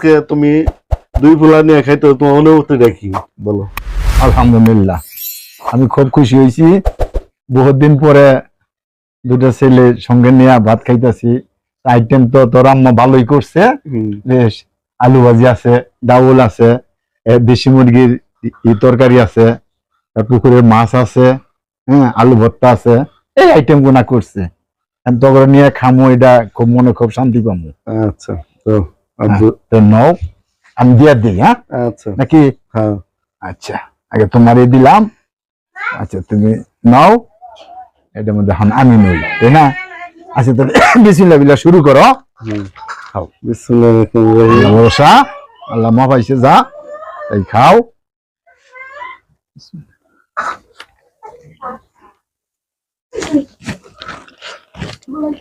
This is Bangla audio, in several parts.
আজকে তুমি দুই ফুলা নিয়ে খাইতে তোমার অনুভূতি দেখি বলো। আলহামদুলিল্লাহ। আমি খুব খুশি হয়েছি। বহুত দিন পরে দুটা ছেলে সঙ্গে নিয়ে ভাত খাইতেছি। আইটেম তো তোর আম্মা ভালোই করছে। বেশ আলু ভাজি আছে ডাউল আছে দেশি মুরগির তরকারি আছে পুকুরের মাছ আছে হ্যাঁ আলু ভর্তা আছে এই আইটেমগুলা করছে। তখন নিয়ে খামো এটা খুব মনে খুব শান্তি পাবো আচ্ছা তো নাও আমি দিয়ে দিই হ্যাঁ? আচ্ছা। নাকি? হ্যাঁ। আচ্ছা আগে তোমারই দিলাম। আচ্ছা তুমি নাও। এটার মধ্যে আমি নই তাই না? আচ্ছা তাহলে বিসমিল্লাহ বিল্লাহ শুরু করো। খাও। ভরসা আল্লাহ মা পাইছে যা তাই খাও। বহুত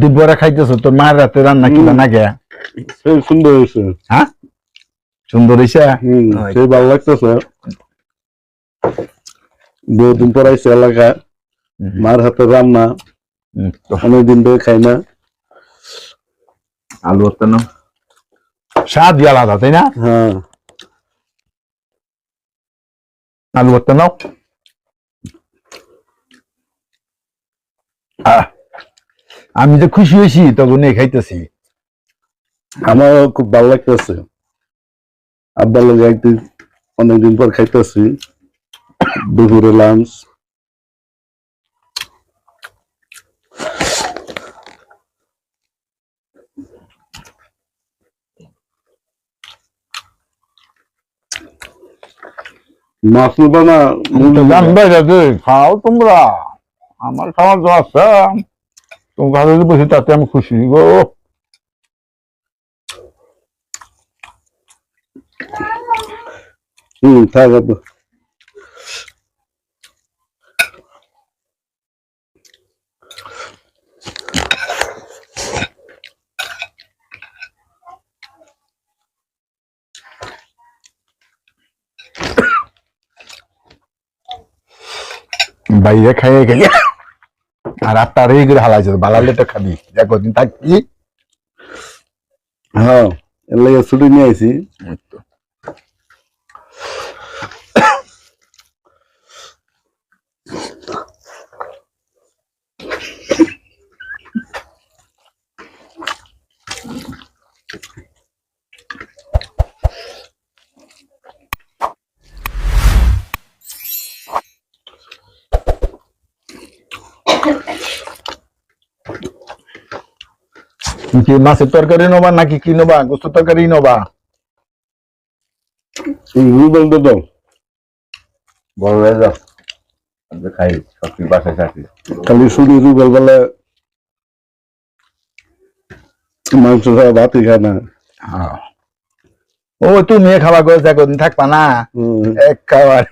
দিন পরে খাইতেছো তোর মায়ের রাতে রান্না কি। না গে? সেই সুন্দর হয়েছে হ্যাঁ? সুন্দর হয়েছে। সেই ভালো লাগতেছে। বহুদিন পর এলাকায়। মার হাতে রান্না। অনেকদিন ধরে খাই না। আলু নাও। স্বাদ আলাদা তাই না? হ্যাঁ। আলু নাও। আমি তো খুশি হয়েছি তখন খাইতেছি। আমারও খুব ভালো লাগতেছে। আব্বার লোক একদিন অনেকদিন পর খাইতেছি। দুপুরে লাঞ্চ মাছ নেবা না তো জানবে যাতে খাও তোমরা। আমার খাওয়ার তো আছে তোমরা যদি বসে তাতে আমি খুশি গো। হম থাক বাইরে খাইয়ে গেলি। আর আটটা রেগে করে হালাইছে বালালে তো খাবি। যা কদিন থাকবি। হ্যাঁ এর লাগে ছুটি নিয়ে আইছি। কি মাছের তরকারি নবা নাকি কি নবা? গোস্ত তরকারি নবা? রুবেল তো দাও। বড় হয়ে যাও। আমি তো খাই সব কিছু বাসায় থাকি। খালি শুনি রুবেল বলে মাংস ছাড়া ভাতই খায় না। ও তুমি খাবা গো যা কদিন থাকবা না? এক খাবার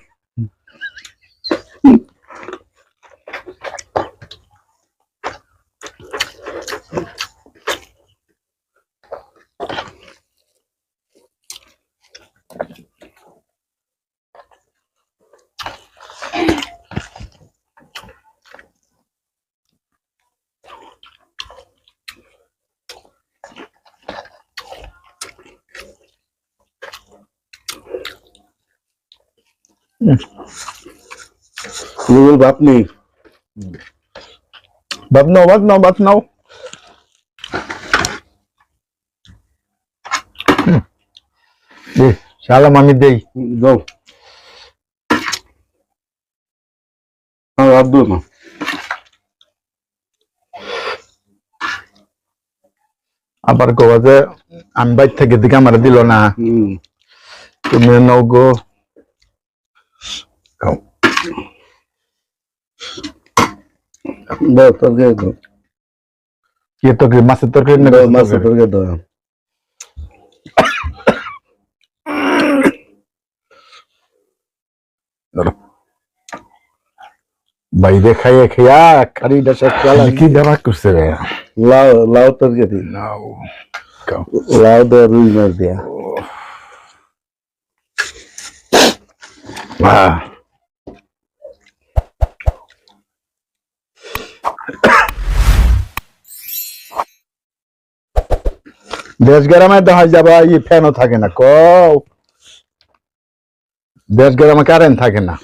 রুবেল ভাত নেই। ভাত নাও ভাত নাও ভাত নাও। সালাম আমি দেই। যাও। আর দিও না আবার কবা যে আমি বাইর থেকে দিকে আমার দিল না। তুমি গো। খাও দাও তরকারি দাও কি তরকারি মাছের তরকারি না মাছের তরকারি? দাও বাইরে খাইয়ে খাইয়া খারিটা শেষ করলাম কি দেওয়া করছে রে লাউ লাউ তরকারি নাও লাউ দেওয়া রুই মাছ দেয়া বাহ দেশ গ্রামে দেখা যাবে ই ফ্যানও থাকে না কও। দেশ গ্রামে কারেন্ট থাকে না।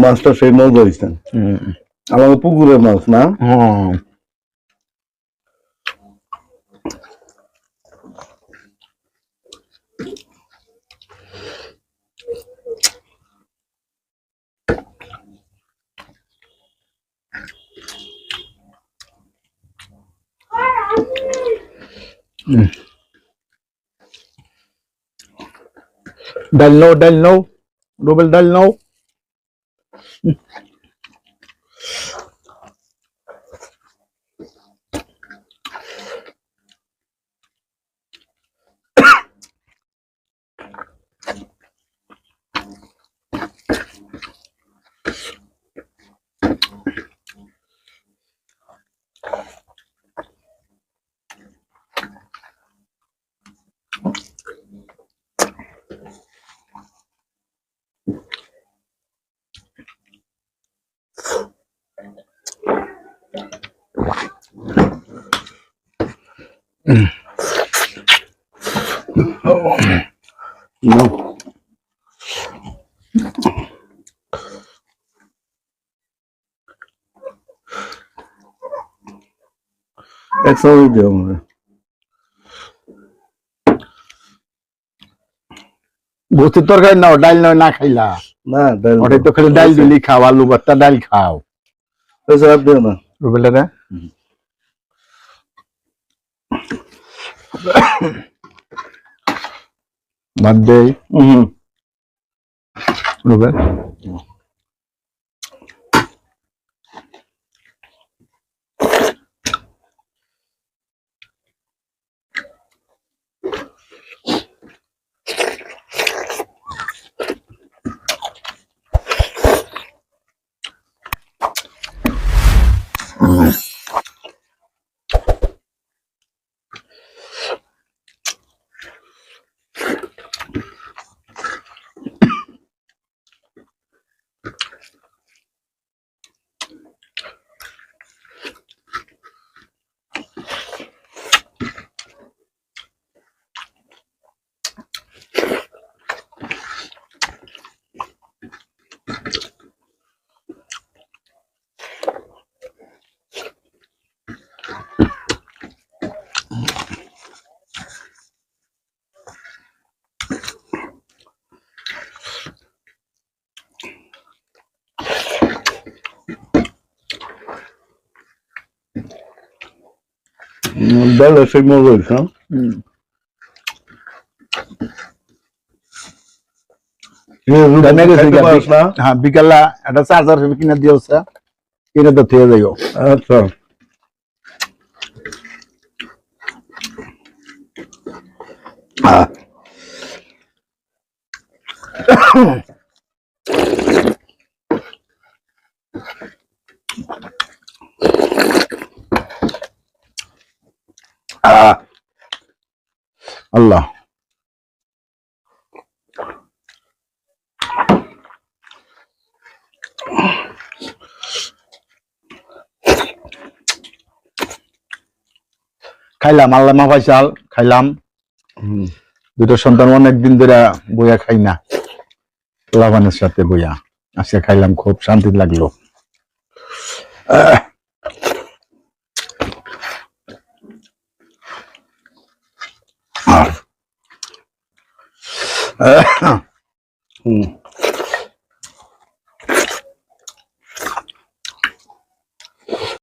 মাছটা সেই হুম। আমাদের পুকুরের মাছ না? হুম ডাল নাও ডাল নাও রুবেল ডাল নাও No. একশো দিও আমরা বস্তির তরকারি নাও ডাল নাও না খাইলা না ডাল ওটাই তো খালি ডাল দিলি খাও আলু ভর্তা ডাল খাও পয়সা আর দিও না রুবেল রে বাদ দে হুম রুবেল ডাল সেই মজা হয়েছে না জানে গেছে খাইতে পারিস না হ্যাঁ বিকালে একটা আল্লাহ। খাইলাম, আল্লাহ মাফাই চাল খাইলাম। দুটো সন্তান অনেকদিন ধরে বইয়া খাই না। লাভানের সাথে বইয়া। আজকে খাইলাম, খুব শান্তি লাগল। Uh,